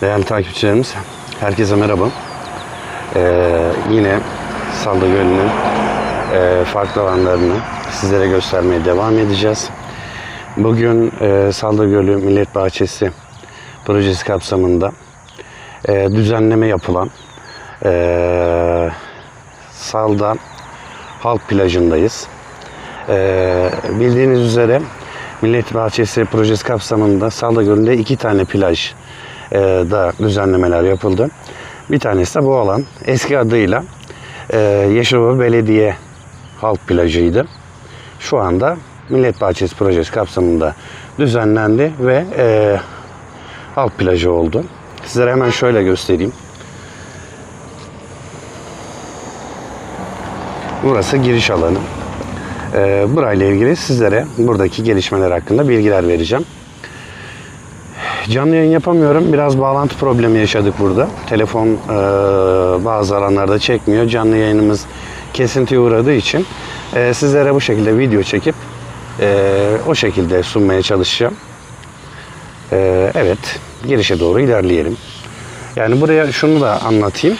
Değerli takipçilerimiz, herkese merhaba. Ee, yine Salda Gölü'nün e, farklı alanlarını sizlere göstermeye devam edeceğiz. Bugün e, Salda Gölü Millet Bahçesi projesi kapsamında e, düzenleme yapılan e, Salda Halk Plajı'ndayız. E, bildiğiniz üzere Millet Bahçesi projesi kapsamında Salda Gölü'nde iki tane plaj e, da düzenlemeler yapıldı. Bir tanesi de bu alan eski adıyla e, Yeşilova Belediye Halk Plajı'ydı. Şu anda Millet Bahçesi projesi kapsamında düzenlendi ve e, halk plajı oldu. Sizlere hemen şöyle göstereyim. Burası giriş alanı. E, burayla ilgili sizlere buradaki gelişmeler hakkında bilgiler vereceğim. Canlı yayın yapamıyorum. Biraz bağlantı problemi yaşadık burada. Telefon e, bazı alanlarda çekmiyor. Canlı yayınımız kesintiye uğradığı için e, sizlere bu şekilde video çekip e, o şekilde sunmaya çalışacağım. E, evet, girişe doğru ilerleyelim. Yani buraya şunu da anlatayım.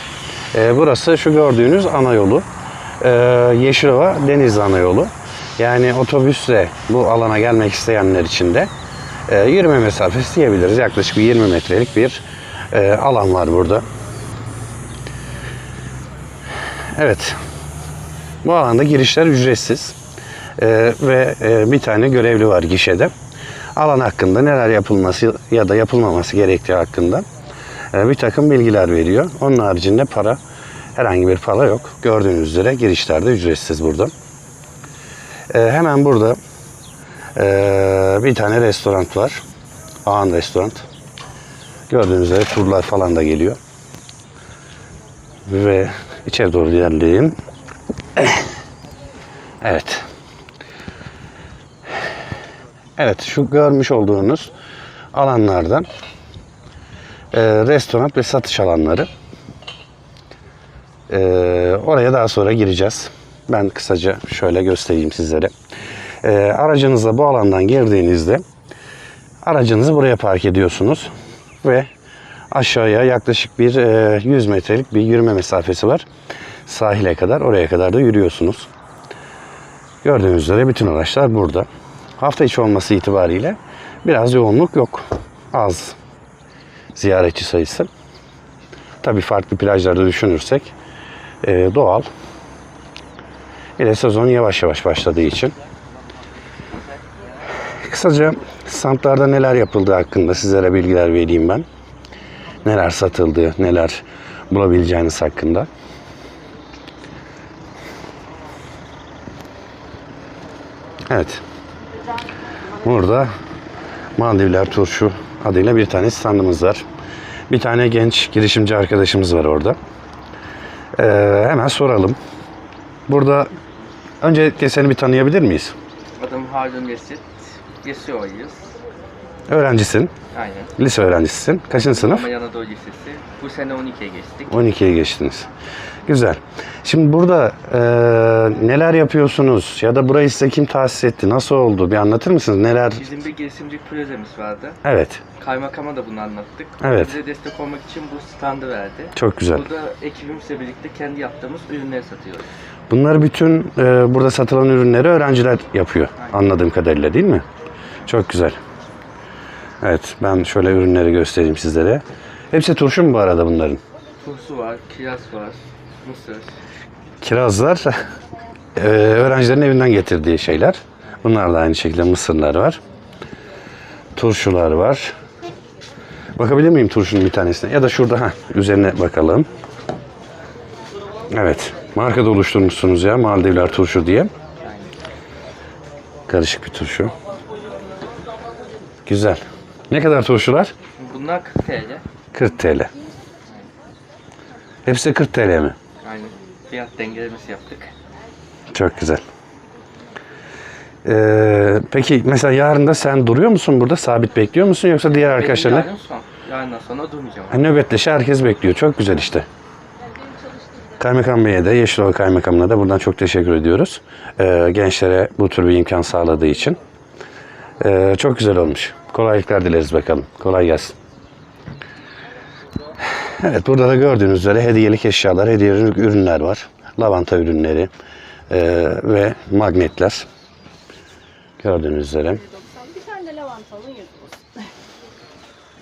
E, burası şu gördüğünüz ana yolu. E, Yeşilova Denizli ana yolu. Yani otobüsle bu alana gelmek isteyenler için de e, yürüme mesafesi diyebiliriz. Yaklaşık bir 20 metrelik bir e, alan var burada. Evet. Bu alanda girişler ücretsiz. E, ve e, bir tane görevli var gişede. Alan hakkında neler yapılması ya da yapılmaması gerektiği hakkında e, bir takım bilgiler veriyor. Onun haricinde para herhangi bir para yok. Gördüğünüz üzere girişlerde ücretsiz burada. E, hemen burada ee, bir tane restoran var. Ağan Restoran. Gördüğünüz üzere turlar falan da geliyor. Ve içeri doğru ilerleyeyim. Evet. Evet şu görmüş olduğunuz alanlardan e, restoran ve satış alanları. E, oraya daha sonra gireceğiz. Ben kısaca şöyle göstereyim sizlere. E, aracınızla bu alandan girdiğinizde aracınızı buraya park ediyorsunuz ve aşağıya yaklaşık bir e, 100 metrelik bir yürüme mesafesi var. Sahile kadar oraya kadar da yürüyorsunuz. Gördüğünüz üzere bütün araçlar burada. Hafta içi olması itibariyle biraz yoğunluk yok. Az ziyaretçi sayısı. Tabii farklı plajlarda düşünürsek e, doğal. Bir de sezon yavaş yavaş başladığı için. Kısaca standlarda neler yapıldığı hakkında sizlere bilgiler vereyim ben. Neler satıldığı, neler bulabileceğiniz hakkında. Evet. Burada Maldivler Turşu adıyla bir tane standımız var. Bir tane genç girişimci arkadaşımız var orada. Ee, hemen soralım. Burada öncelikle seni bir tanıyabilir miyiz? Adım Harun Yesit. Yaşıyoruz. Öğrencisin, Aynen. lise öğrencisisin. Kaçıncı sınıf? Ama Anadolu Lisesi. Bu sene 12'ye geçtik. 12'ye geçtiniz. Güzel. Şimdi burada e, neler yapıyorsunuz ya da burayı size kim tahsis etti? Nasıl oldu? Bir anlatır mısınız? Neler? Bizim bir girişimcilik projemiz vardı. Evet. Kaymakama da bunu anlattık. Evet. Bize destek olmak için bu standı verdi. Çok güzel. Burada ekibimizle birlikte kendi yaptığımız ürünleri satıyoruz. Bunları bütün e, burada satılan ürünleri öğrenciler yapıyor. Anladığım kadarıyla değil mi? Çok güzel. Evet ben şöyle ürünleri göstereyim sizlere. Hepsi turşu mu bu arada bunların? Turşu var, kiraz var, mısır. Kirazlar e, öğrencilerin evinden getirdiği şeyler. Bunlar da aynı şekilde mısırlar var. Turşular var. Bakabilir miyim turşunun bir tanesine? Ya da şurada ha üzerine bakalım. Evet. Marka da oluşturmuşsunuz ya Maldivler turşu diye. Karışık bir turşu. Güzel. Ne kadar turşular? Bunlar 40 TL. 40 TL. Hepsi 40 TL mi? Aynen. Fiyat dengelemesi yaptık. Çok güzel. Ee, peki mesela yarın da sen duruyor musun burada? Sabit bekliyor musun yoksa diğer arkadaşlarına? Yarın son. Yarından sonra durmayacağım. Ha, nöbetleşe herkes bekliyor. Çok güzel işte. Kaymakam Bey'e de Yeşilova Kaymakamı'na da buradan çok teşekkür ediyoruz. Ee, gençlere bu tür bir imkan sağladığı için. Ee, çok güzel olmuş. Kolaylıklar dileriz bakalım. Kolay gelsin. Evet burada da gördüğünüz üzere hediyelik eşyalar, hediyelik ürünler var. Lavanta ürünleri eee, ve magnetler. Gördüğünüz üzere. 90. Bir tane de lavantalı 100 olsun.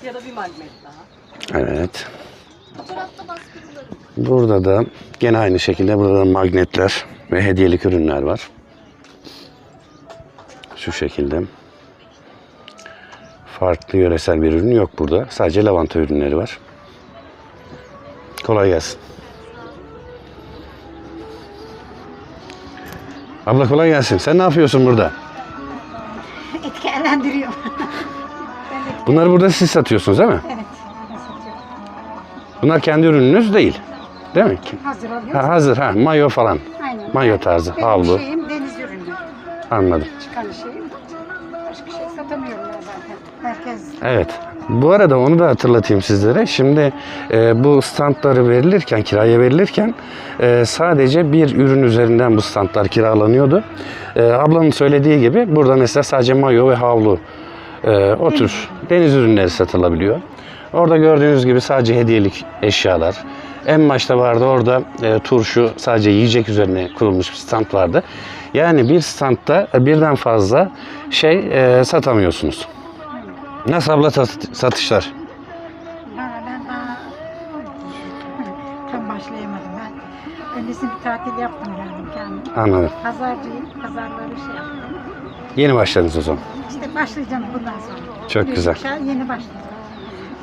ya da bir magnet daha. Evet. Burada da gene aynı şekilde burada da magnetler ve hediyelik ürünler var. Şu şekilde. Farklı yöresel bir ürün yok burada. Sadece lavanta ürünleri var. Kolay gelsin. Abla kolay gelsin. Sen ne yapıyorsun burada? Etkenlendiriyor. Bunları burada siz satıyorsunuz değil mi? evet. Bunlar kendi ürününüz değil. Değil mi? Hazır alıyoruz. Ha, hazır ha. Mayo falan. Aynen. Mayo tarzı. Benim Havlu. şeyim deniz ürünü. Anladım. Çıkan şeyim. Başka şey satamıyorum Herkes Evet. Bu arada onu da hatırlatayım sizlere. Şimdi e, bu standları verilirken, kiraya verilirken e, sadece bir ürün üzerinden bu standlar kiralanıyordu. E, ablanın söylediği gibi burada mesela sadece mayo ve havlu e, o tür deniz ürünleri satılabiliyor. Orada gördüğünüz gibi sadece hediyelik eşyalar. En başta vardı orada e, turşu sadece yiyecek üzerine kurulmuş bir stand vardı. Yani bir standta birden fazla şey e, satamıyorsunuz. Nasıl abla sat- satışlar? Ben daha tam başlayamadım ben. Öncesinde bir tatil yaptım yani kendim. Anladım. Pazarcıyım. Pazarları şey yaptım. Yeni başladınız o zaman. İşte başlayacağım bundan sonra. Çok Bir güzel. ay Yeni başlayacağım.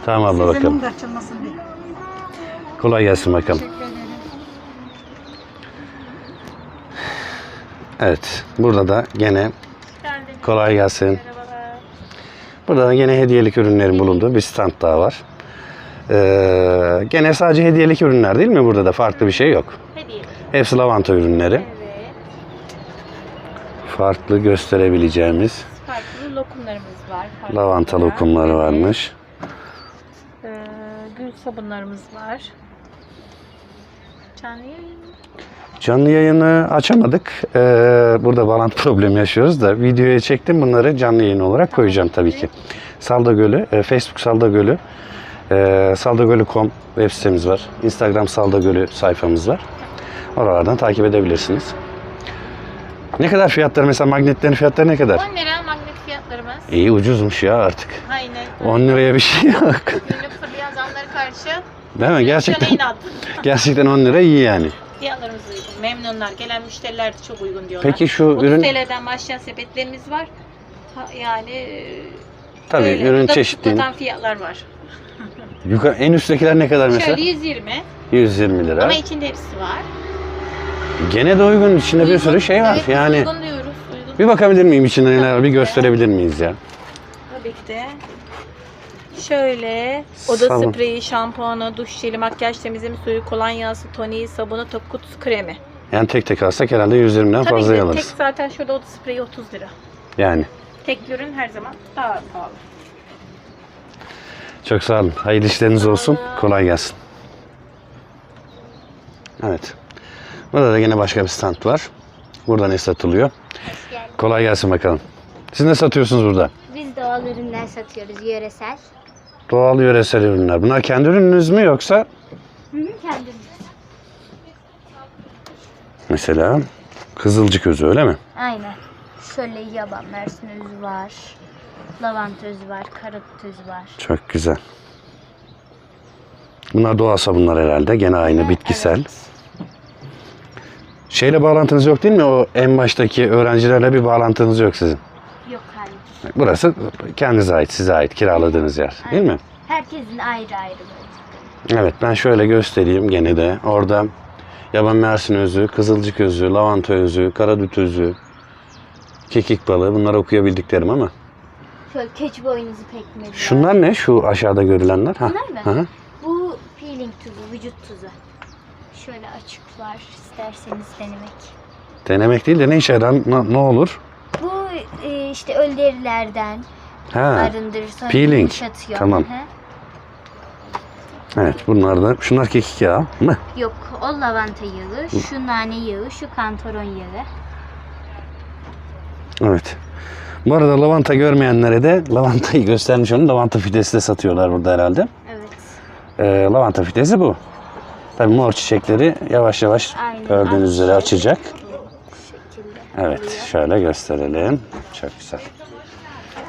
Tamam abla Sezonum bakalım. da açılmasın diye. Kolay gelsin bakalım. Teşekkür ederim. Evet. Burada da gene kolay gelsin. Burada da gene hediyelik ürünlerin bulunduğu bir stand daha var. Ee, gene sadece hediyelik ürünler değil mi? Burada da farklı bir şey yok. Hediye. Hepsi lavanta ürünleri. Evet. Farklı gösterebileceğimiz Farklı lokumlarımız var. Farklı lavanta lokumları varmış. Ee, gül sabunlarımız var. Canlı yayın. Canlı yayını açamadık. Ee, burada bağlantı problemi yaşıyoruz da videoya çektim. Bunları canlı yayın olarak koyacağım tabii ki. Salda Gölü, e, Facebook Salda Gölü, e, saldagölü.com web sitemiz var. Instagram Salda Gölü sayfamız var. Oralardan takip edebilirsiniz. Ne kadar fiyatları mesela magnetlerin fiyatları ne kadar? 10 lira magnet fiyatlarımız. İyi ucuzmuş ya artık. Aynen. 10 liraya bir şey yok. Günlük fırlayan zamlara karşı Değil mi? Gerçekten inat. gerçekten 10 lira iyi yani. Fiyatlarımız uygun. Memnunlar. Gelen müşteriler de çok uygun diyorlar. Peki şu 30 ürün TL'den başlayan sepetlerimiz var. Ha, yani e, tabii öyle. ürün Burada çeşitliğini. tutan fiyatlar var. Yukarı en üsttekiler ne kadar mesela? Şöyle 120 120 lira. ama içinde hepsi var. Gene de uygun. İçinde bir Uygun. sürü şey var. Evet, yani uygun diyoruz. Uygun. bir bakabilir miyim içinde neler var? Bir gösterebilir miyiz ya? Tabii ki de. Şöyle oda Sabun. spreyi, şampuanı, duş jeli, makyaj temizleme suyu, kolonyası, toniği, sabunu, tokut, kremi. Yani tek tek alsak herhalde 120'den Tabii fazla ki tek alırız. zaten şurada oda spreyi 30 lira. Yani. Tek ürün her zaman daha pahalı. Çok sağ olun. Hayırlı işleriniz olsun. Kolay gelsin. Evet. Burada da yine başka bir stand var. Burada ne satılıyor? Hoş geldin. Kolay gelsin bakalım. Siz ne satıyorsunuz burada? Biz doğal ürünler satıyoruz yöresel. Doğal yöresel ürünler. Bunlar kendi ürününüz mü yoksa Hı hı, kendimiz. mesela kızılcık özü öyle mi? Aynen. Şöyle yaban mersin özü var. Lavanta özü var. Karadut özü var. Çok güzel. Bunlar doğal sabunlar herhalde. Gene aynı bitkisel. Evet. Şeyle bağlantınız yok değil mi? O en baştaki öğrencilerle bir bağlantınız yok sizin. Burası kendinize ait, size ait kiraladığınız yer değil mi? Herkesin ayrı ayrı böyle. Evet ben şöyle göstereyim gene de. Orada yaban mersin özü, kızılcık özü, lavanta özü, karadut özü, kekik balığı bunlar okuyabildiklerim ama. Şöyle keçi boynuzu pekmezi. Şunlar ne? Şu aşağıda görülenler. Ha. Bunlar mı? Hı hı. Bu peeling tuzu, vücut tuzu. Şöyle açık var isterseniz denemek. Denemek değil de ne işe yarar? Ne, ne olur? Bu e, işte ölü derilerden Ha. arındırır peeling. yumuşatıyor. Tamam. Hı hı. Evet bunlar da. Şunlar kekik yağı mı? Yok o lavanta yağı, şu nane yağı, şu kantaron yağı. Evet. Bu arada lavanta görmeyenlere de lavantayı göstermiş onun lavanta fidesi de satıyorlar burada herhalde. Evet. Ee, lavanta fidesi bu. Tabii mor çiçekleri yavaş yavaş Aynen. gördüğünüz üzere açacak. Evet, şöyle gösterelim. Çok güzel.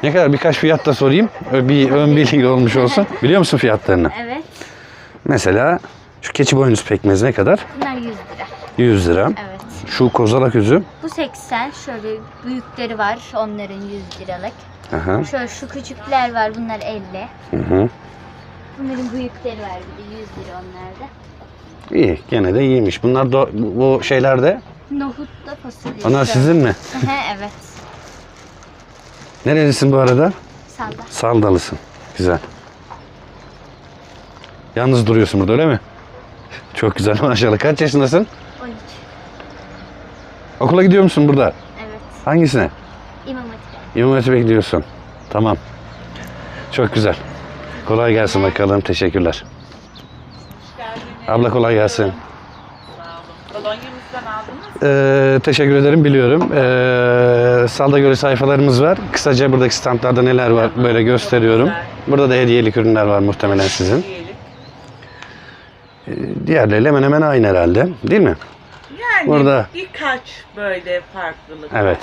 Ne kadar birkaç fiyat da sorayım. Bir ön bilgi olmuş olsun. Biliyor musun fiyatlarını? Evet. Mesela şu keçi boynuz pekmez ne kadar? Bunlar 100 lira. 100 lira. Evet. Şu kozalak üzüm. Bu 80. Şöyle büyükleri var. Onların 100 liralık. Aha. Şöyle şu küçükler var. Bunlar 50. Hı hı. Bunların büyükleri var bir de 100 lira onlarda. İyi, gene de iyiymiş. Bunlar da bu bu Nohutla fasulye. Şöyle. sizin mi? Hı, evet. Nerelisin bu arada? Salla. Saldalısın. Güzel. Yalnız duruyorsun burada öyle mi? Çok güzel maşallah. Kaç yaşındasın? 13. Okula gidiyor musun burada? Evet. Hangisine? İmam Hatip'e. İmam Hatip'e gidiyorsun. Tamam. Çok güzel. Kolay gelsin bakalım. Teşekkürler. Abla kolay gelsin. Aldınız. Ee, teşekkür ederim biliyorum. Ee, Salda göre sayfalarımız var. Kısaca buradaki standlarda neler var böyle gösteriyorum. Burada da hediyelik ürünler var muhtemelen sizin. Diyelim. Ee, Diğerleriyle hemen hemen aynı herhalde. Değil mi? Yani Burada. birkaç böyle farklılık. Evet.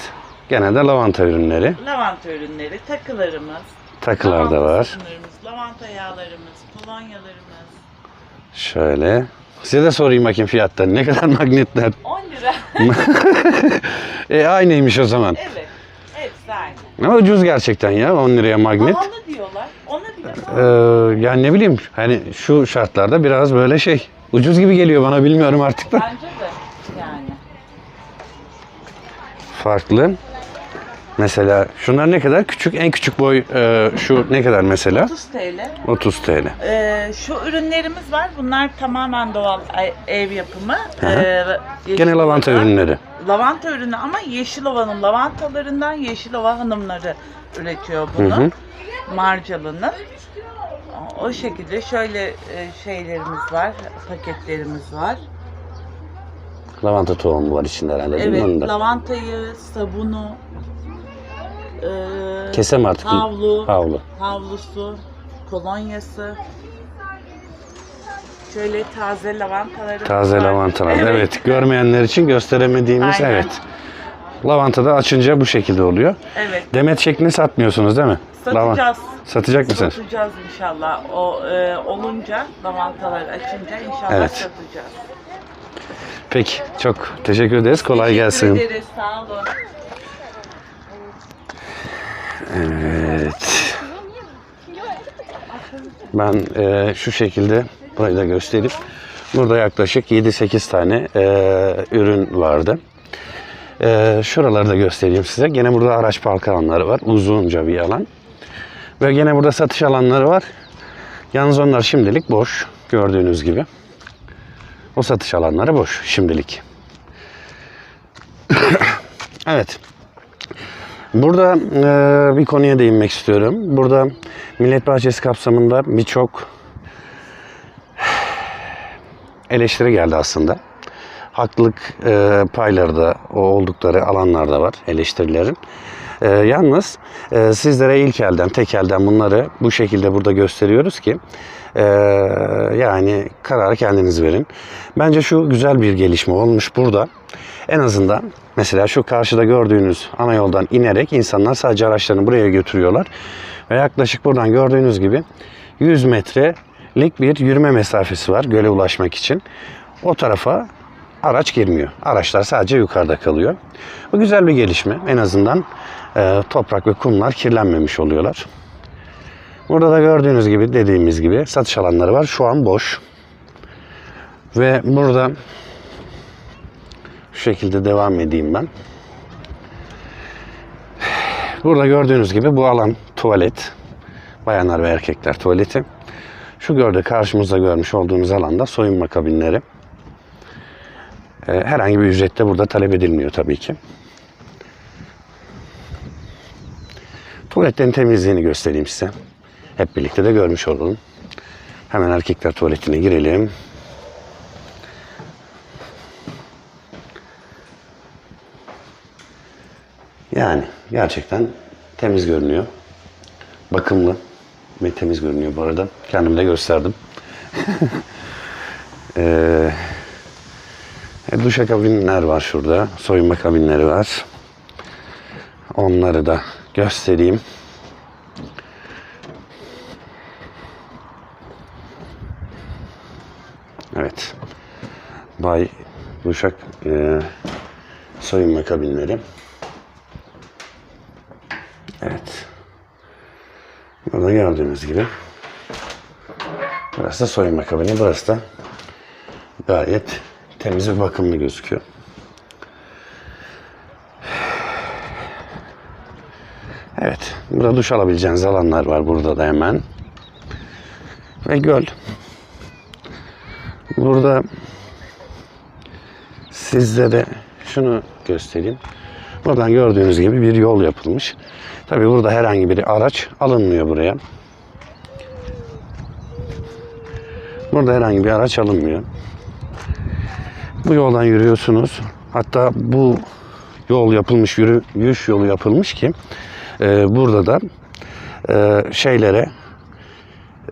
Genelde lavanta ürünleri. Lavanta ürünleri, takılarımız. Takılar da lavanta var. sabunlarımız, lavanta yağlarımız, kolonyalarımız. Şöyle. Size de sorayım bakayım fiyatları. Ne kadar magnetler? 10 lira. E aynıymış o zaman. evet. Hepsi aynı. Ama ucuz gerçekten ya 10 liraya magnet. Pahalı diyorlar. Ona bile pahalı. Ee, yani ne bileyim hani şu şartlarda biraz böyle şey ucuz gibi geliyor bana bilmiyorum artık da. Bence de yani. Farklı. Mesela şunlar ne kadar? Küçük en küçük boy e, şu ne kadar mesela? 30 TL. 30 TL. Ee, şu ürünlerimiz var. Bunlar tamamen doğal e- ev yapımı. Hı hı. Ee, Gene lavanta ürünleri. Lavanta ürünü ama Yeşilova'nın lavantalarından Yeşilova hanımları üretiyor Hı bunu. hı. Marcalı'nın. O şekilde şöyle e, şeylerimiz var, paketlerimiz var. Lavanta tohumu var içinde herhalde Evet, lavantayı, sabunu, e, Kesem artık. havlu, Havlu. havlusu, kolonyası. Şöyle taze lavantaları Taze var. lavantalar. Evet. Görmeyenler için gösteremediğimiz Aynen. evet. Lavanta da açınca bu şekilde oluyor. Evet. Demet şeklini satmıyorsunuz değil mi? Lavan- Satacağız. Satacak mısınız? Satacağız inşallah. O e, olunca, lavantalar açınca inşallah Evet. satacağız. Peki. Çok teşekkür ederiz. Kolay Teşekkür gelsin. ederiz. Sağ olun. Evet. Ben e, şu şekilde burayı da göstereyim. Burada yaklaşık 7-8 tane e, ürün vardı. E, şuraları da göstereyim size. Gene burada araç park alanları var. Uzunca bir alan. Ve gene burada satış alanları var. Yalnız onlar şimdilik boş. Gördüğünüz gibi. O satış alanları boş şimdilik. evet. Burada e, bir konuya değinmek istiyorum. Burada Millet Bahçesi kapsamında birçok eleştiri geldi aslında. Haklılık e, payları da oldukları alanlarda var eleştirilerin. E, yalnız e, sizlere ilk elden, tek elden bunları bu şekilde burada gösteriyoruz ki e, yani kararı kendiniz verin. Bence şu güzel bir gelişme olmuş burada. En azından mesela şu karşıda gördüğünüz ana yoldan inerek insanlar sadece araçlarını buraya götürüyorlar. Ve yaklaşık buradan gördüğünüz gibi 100 metrelik bir yürüme mesafesi var göle ulaşmak için. O tarafa araç girmiyor. Araçlar sadece yukarıda kalıyor. Bu güzel bir gelişme. En azından e, toprak ve kumlar kirlenmemiş oluyorlar. Burada da gördüğünüz gibi dediğimiz gibi satış alanları var. Şu an boş. Ve burada şu şekilde devam edeyim ben. Burada gördüğünüz gibi bu alan tuvalet. Bayanlar ve erkekler tuvaleti. Şu gördüğü karşımızda görmüş olduğunuz alanda soyunma kabinleri. Ee, herhangi bir ücret de burada talep edilmiyor tabii ki. Tuvaletlerin temizliğini göstereyim size. Hep birlikte de görmüş olalım. Hemen erkekler tuvaletine girelim. Yani gerçekten temiz görünüyor. Bakımlı ve temiz görünüyor bu arada. Kendim de gösterdim. Ee, e, duşakabinler var şurada. Soyunma kabinleri var. Onları da göstereyim. Evet. Bay Duşak e, soyunma kabinleri. Evet. Burada gördüğünüz gibi. Burası da soyunma kabini. Burası da gayet temiz ve bakımlı gözüküyor. Evet. Burada duş alabileceğiniz alanlar var. Burada da hemen. Ve göl. Burada sizlere şunu göstereyim. Buradan gördüğünüz gibi bir yol yapılmış. Tabi burada herhangi bir araç alınmıyor buraya. Burada herhangi bir araç alınmıyor. Bu yoldan yürüyorsunuz. Hatta bu yol yapılmış, yürüyüş yolu yapılmış ki e, burada da e, şeylere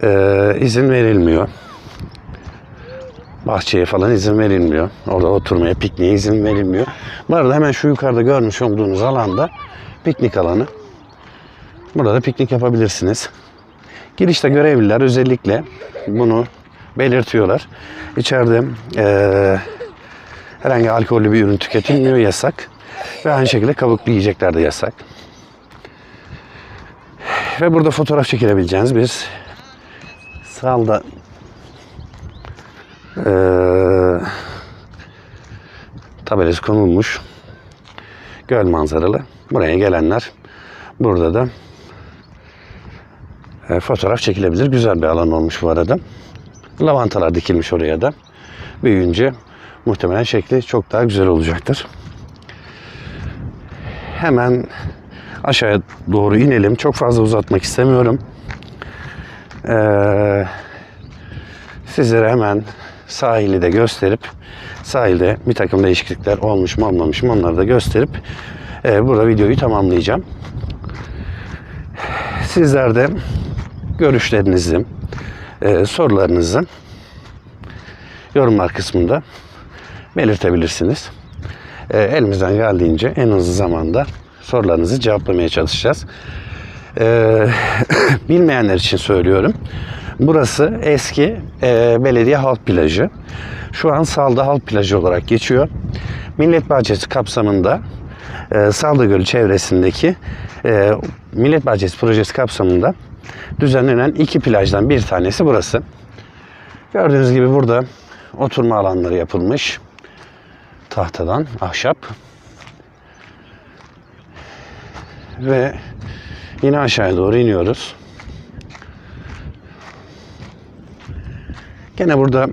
e, izin verilmiyor. Bahçeye falan izin verilmiyor. Orada oturmaya, pikniğe izin verilmiyor. Bu arada hemen şu yukarıda görmüş olduğunuz alanda piknik alanı. Burada da piknik yapabilirsiniz. Girişte görevliler özellikle bunu belirtiyorlar. İçeride eee herhangi alkollü bir ürün tüketilmiyor yasak. Ve aynı şekilde kabuklu yiyecekler de yasak. Ve burada fotoğraf çekilebileceğiniz bir salda eee tabelası konulmuş. Göl manzaralı. Buraya gelenler burada da e, fotoğraf çekilebilir. Güzel bir alan olmuş bu arada. Lavantalar dikilmiş oraya da. Büyüyünce muhtemelen şekli çok daha güzel olacaktır. Hemen aşağıya doğru inelim. Çok fazla uzatmak istemiyorum. Ee, sizlere hemen sahili de gösterip sahilde bir takım değişiklikler olmuş mu olmamış mı onları da gösterip e, burada videoyu tamamlayacağım. Sizler de görüşlerinizi, e, sorularınızı yorumlar kısmında belirtebilirsiniz. E, elimizden geldiğince en hızlı zamanda sorularınızı cevaplamaya çalışacağız. E, bilmeyenler için söylüyorum. Burası eski e, belediye halk plajı. Şu an Salda Halk Plajı olarak geçiyor. Millet Bahçesi kapsamında e, Salda Gölü çevresindeki e, Millet Bahçesi projesi kapsamında düzenlenen iki plajdan bir tanesi burası. Gördüğünüz gibi burada oturma alanları yapılmış. Tahtadan, ahşap. Ve yine aşağıya doğru iniyoruz. Gene burada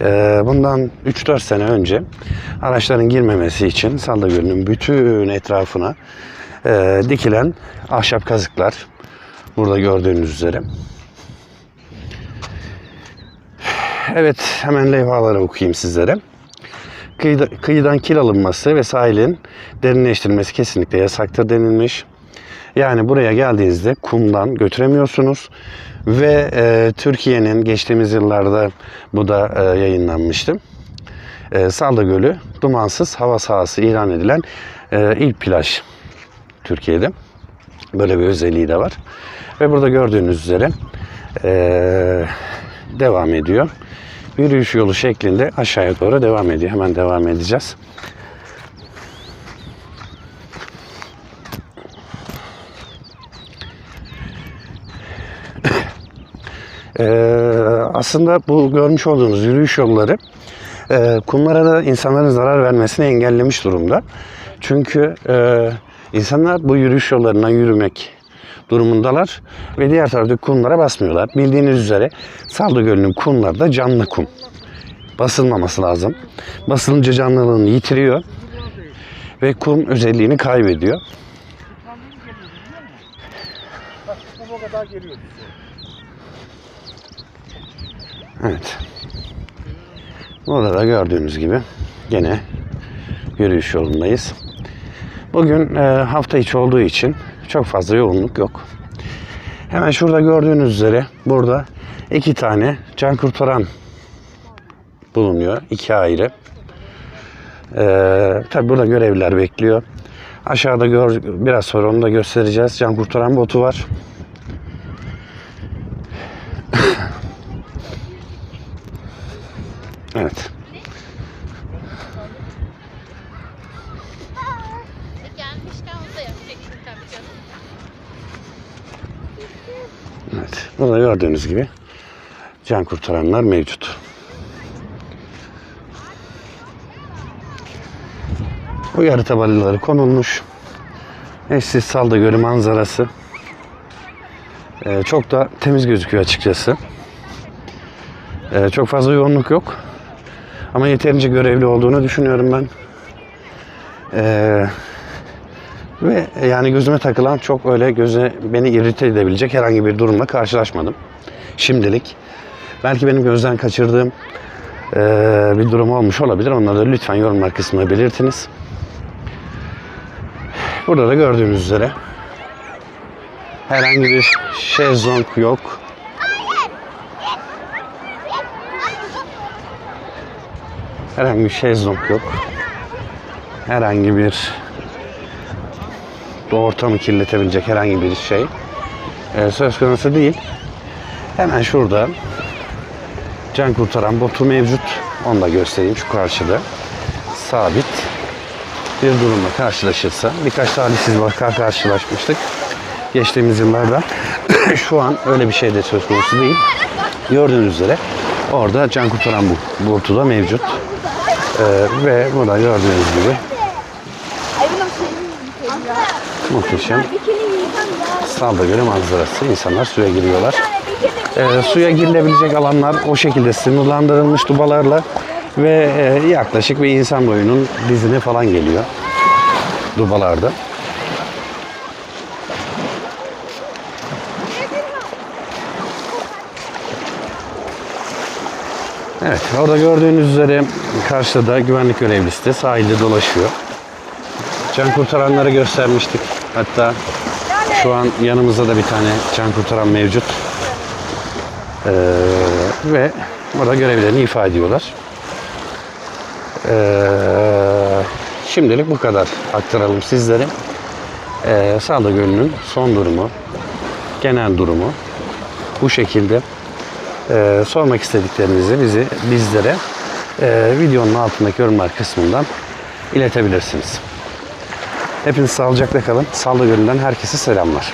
e, bundan 3-4 sene önce araçların girmemesi için Salda Gölü'nün bütün etrafına e, dikilen ahşap kazıklar. Burada gördüğünüz üzere. Evet hemen levhaları okuyayım sizlere. Kıyıda, kıyıdan kil alınması ve sahilin derinleştirilmesi kesinlikle yasaktır denilmiş. Yani buraya geldiğinizde kumdan götüremiyorsunuz. Ve e, Türkiye'nin geçtiğimiz yıllarda bu da e, yayınlanmıştı. E, Salda Gölü dumansız hava sahası ilan edilen e, ilk plaj Türkiye'de. Böyle bir özelliği de var. Ve burada gördüğünüz üzere e, devam ediyor. Yürüyüş yolu şeklinde aşağıya doğru devam ediyor. Hemen devam edeceğiz. Ee, aslında bu görmüş olduğunuz yürüyüş yolları e, kumlara da insanların zarar vermesini engellemiş durumda. Çünkü e, insanlar bu yürüyüş yollarından yürümek durumundalar ve diğer taraftaki kumlara basmıyorlar. Bildiğiniz üzere Saldı Gölü'nün kumları da canlı kum. Basılmaması lazım. Basılınca canlılığını yitiriyor ve kum özelliğini kaybediyor. Evet. Burada da gördüğünüz gibi gene yürüyüş yolundayız. Bugün e, hafta içi olduğu için çok fazla yoğunluk yok. Hemen şurada gördüğünüz üzere burada iki tane can kurtaran bulunuyor. iki ayrı. Ee, tabi burada görevliler bekliyor. Aşağıda gör, biraz sonra onu da göstereceğiz. Can kurtaran botu var. evet. Gelmişken onu da yapacaksın tabii canım. Evet. Burada gördüğünüz gibi can kurtaranlar mevcut. Uyarı tabelaları konulmuş. Eşsiz Salda Gölü manzarası. Ee, çok da temiz gözüküyor açıkçası. Ee, çok fazla yoğunluk yok. Ama yeterince görevli olduğunu düşünüyorum ben. Ee, ve yani gözüme takılan çok öyle göze beni irite edebilecek herhangi bir durumla karşılaşmadım. Şimdilik. Belki benim gözden kaçırdığım eee, bir durum olmuş olabilir. Onları da lütfen yorumlar kısmına belirtiniz. Burada da gördüğünüz üzere herhangi bir şezlong yok. Herhangi bir şezlong yok. Herhangi bir ortamı kirletebilecek herhangi bir şey e, söz konusu değil. Hemen şurada can kurtaran botu mevcut. Onu da göstereyim şu karşıda. Sabit bir durumla karşılaşırsa birkaç talihsiz vaka karşılaşmıştık. Geçtiğimiz yıllarda şu an öyle bir şey de söz konusu değil. Gördüğünüz üzere orada can kurtaran bu botu da mevcut. E, ve burada gördüğünüz gibi Muhteşem. Salda Gölü manzarası. İnsanlar suya giriyorlar. Ee, suya girilebilecek alanlar o şekilde sınırlandırılmış dubalarla ve e, yaklaşık bir insan boyunun dizine falan geliyor dubalarda. Evet, orada gördüğünüz üzere karşıda da güvenlik görevlisi de sahilde dolaşıyor. Can kurtaranları göstermiştik. Hatta şu an yanımızda da bir tane can kurtaran mevcut. Ee, ve burada görevlerini ifade ediyorlar. Ee, şimdilik bu kadar aktaralım sizlere. Ee, Salda Gölü'nün son durumu, genel durumu bu şekilde. Ee, sormak istediklerinizi bizi bizlere e, videonun altındaki yorumlar kısmından iletebilirsiniz. Hepiniz sağlıcakla kalın. Salda Gölü'nden herkese selamlar.